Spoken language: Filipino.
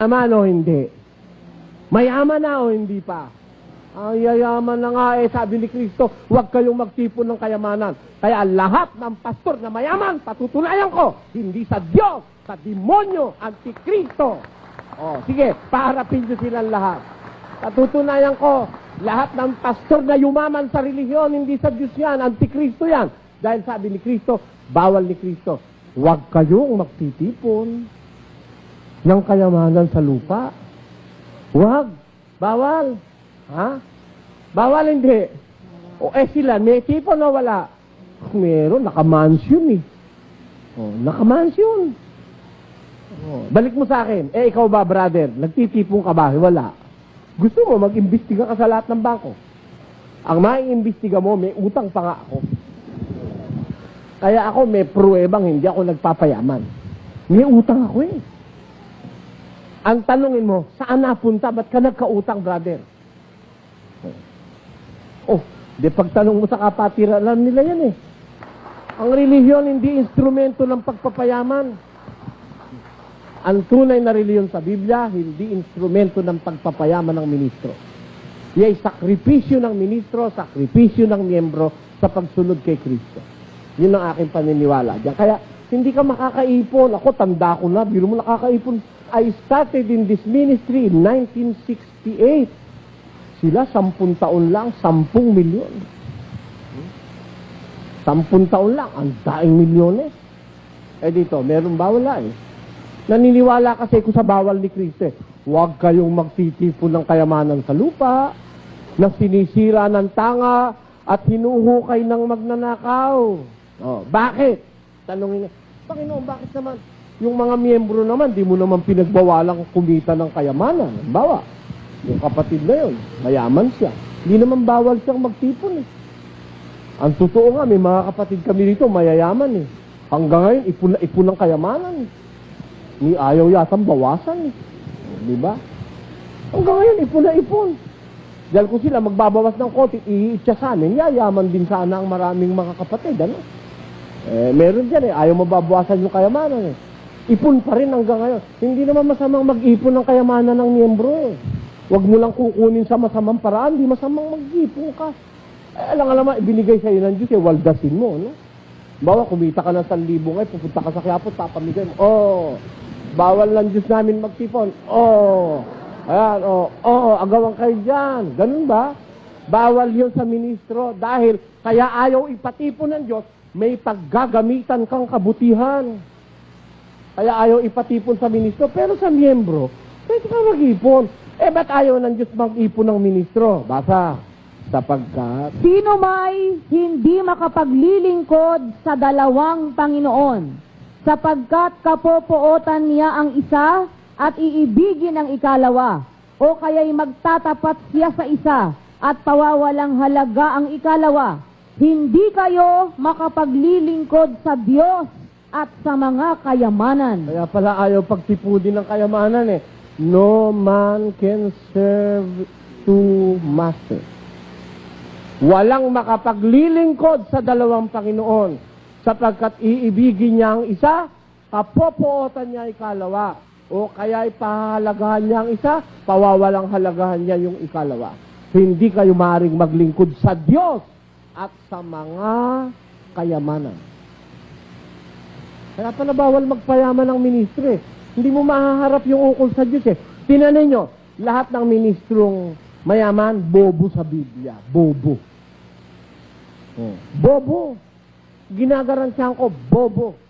Mayaman o hindi? Mayaman na o hindi pa? Ang yayaman na nga eh, sabi ni Kristo, huwag kayong magtipon ng kayamanan. Kaya lahat ng pastor na mayaman, patutunayan ko, hindi sa Diyos, sa demonyo, antikristo. O, sige, paharapin nyo silang lahat. Patutunayan ko, lahat ng pastor na yumaman sa relihiyon, hindi sa Diyos yan, antikristo yan. Dahil sabi ni Kristo, bawal ni Kristo, huwag kayong magtitipon ng kayamanan sa lupa. Huwag. Bawal. Ha? Bawal hindi. O eh sila, may tipon o wala? Meron, nakamansion eh. Oh, nakamansion. Oh, balik mo sa akin. Eh, ikaw ba, brother? Nagtitipon ka ba? Wala. Gusto mo, mag-imbestiga ka sa lahat ng bangko. Ang maiimbestiga mo, may utang pa nga ako. Kaya ako may pruwebang hindi ako nagpapayaman. May utang ako eh. Ang tanungin mo, saan napunta? Ba't ka nagkautang, brother? Oh, di pagtanong mo sa kapatiran, alam nila yan eh. Ang relihiyon hindi instrumento ng pagpapayaman. Ang tunay na relihiyon sa Biblia, hindi instrumento ng pagpapayaman ng ministro. Yay, sakripisyo ng ministro, sakripisyo ng miyembro sa pagsunod kay Kristo. Yun ang aking paniniwala. Kaya, hindi ka makakaipon. Ako, tanda ko na. Biro mo nakakaipon. I started in this ministry in 1968. Sila, sampung taon lang, sampung milyon. Sampung taon lang, ang daing milyones. Eh dito, meron ba? Wala eh. Naniniwala kasi ko sa bawal ni Kristo eh. Huwag kayong magtitipon ng kayamanan sa lupa, na sinisira ng tanga, at hinuhukay ng magnanakaw. Oh, bakit? Tanongin niya, Panginoon, bakit naman? Yung mga miyembro naman, di mo naman pinagbawalang kumita ng kayamanan. Bawa, yung kapatid na yun, mayaman siya. Hindi naman bawal siyang magtipon eh. Ang totoo nga, may mga kapatid kami dito, mayayaman eh. Hanggang ngayon, ipon ipon ng kayamanan eh. Ni ayaw yatang bawasan eh. Di ba? Hanggang ngayon, ipon na ipon. Dahil kung sila magbabawas ng konti, iitsasanin, yayaman din sana ang maraming mga kapatid. Ano? Eh, meron dyan eh, ayaw mababawasan yung kayamanan eh. Ipon pa rin hanggang ngayon. Hindi naman masamang mag-ipon ng kayamanan ng miyembro eh. Huwag mo lang kukunin sa masamang paraan, di masamang mag-ipon ka. Eh, alam naman, ibinigay sa iyo ng Diyos eh, waldasin mo, no? Bawa, kumita ka ng 1,000 ngayon, pupunta ka sa Quiapo, papamigay mo. Oh, bawal ng Diyos namin magtipon. Oh, ayan, oh, oh, agawan kayo dyan. Ganun ba? Bawal yun sa ministro dahil kaya ayaw ipatipon ng Diyos, may paggagamitan kang kabutihan. Kaya ayaw ipatipon sa ministro, pero sa miyembro, pwede ka mag-ipon. Eh, ba't ayaw ng Diyos mag-ipon ng ministro? Basa, sapagkat Sino may hindi makapaglilingkod sa dalawang Panginoon, sapagkat kapopootan niya ang isa at iibigin ang ikalawa, o kaya'y magtatapat siya sa isa at pawawalang halaga ang ikalawa. Hindi kayo makapaglilingkod sa Diyos at sa mga kayamanan. Kaya pala ayaw pagtipudin ng kayamanan eh. No man can serve two masters. Walang makapaglilingkod sa dalawang Panginoon sapagkat iibigin niya ang isa, kapopootan niya ikalawa. O kaya ipahalagahan niya ang isa, pawawalang halagahan niya yung ikalawa. Hindi kayo maring maglingkod sa Diyos at sa mga kayamanan. Kaya pala bawal magpayaman ng ministro eh. Hindi mo mahaharap yung ukol sa Diyos eh. Tinanin nyo, lahat ng ministrong mayaman, bobo sa Biblia. Bobo. Oh. Bobo. Ginagarantiyan ko, bobo.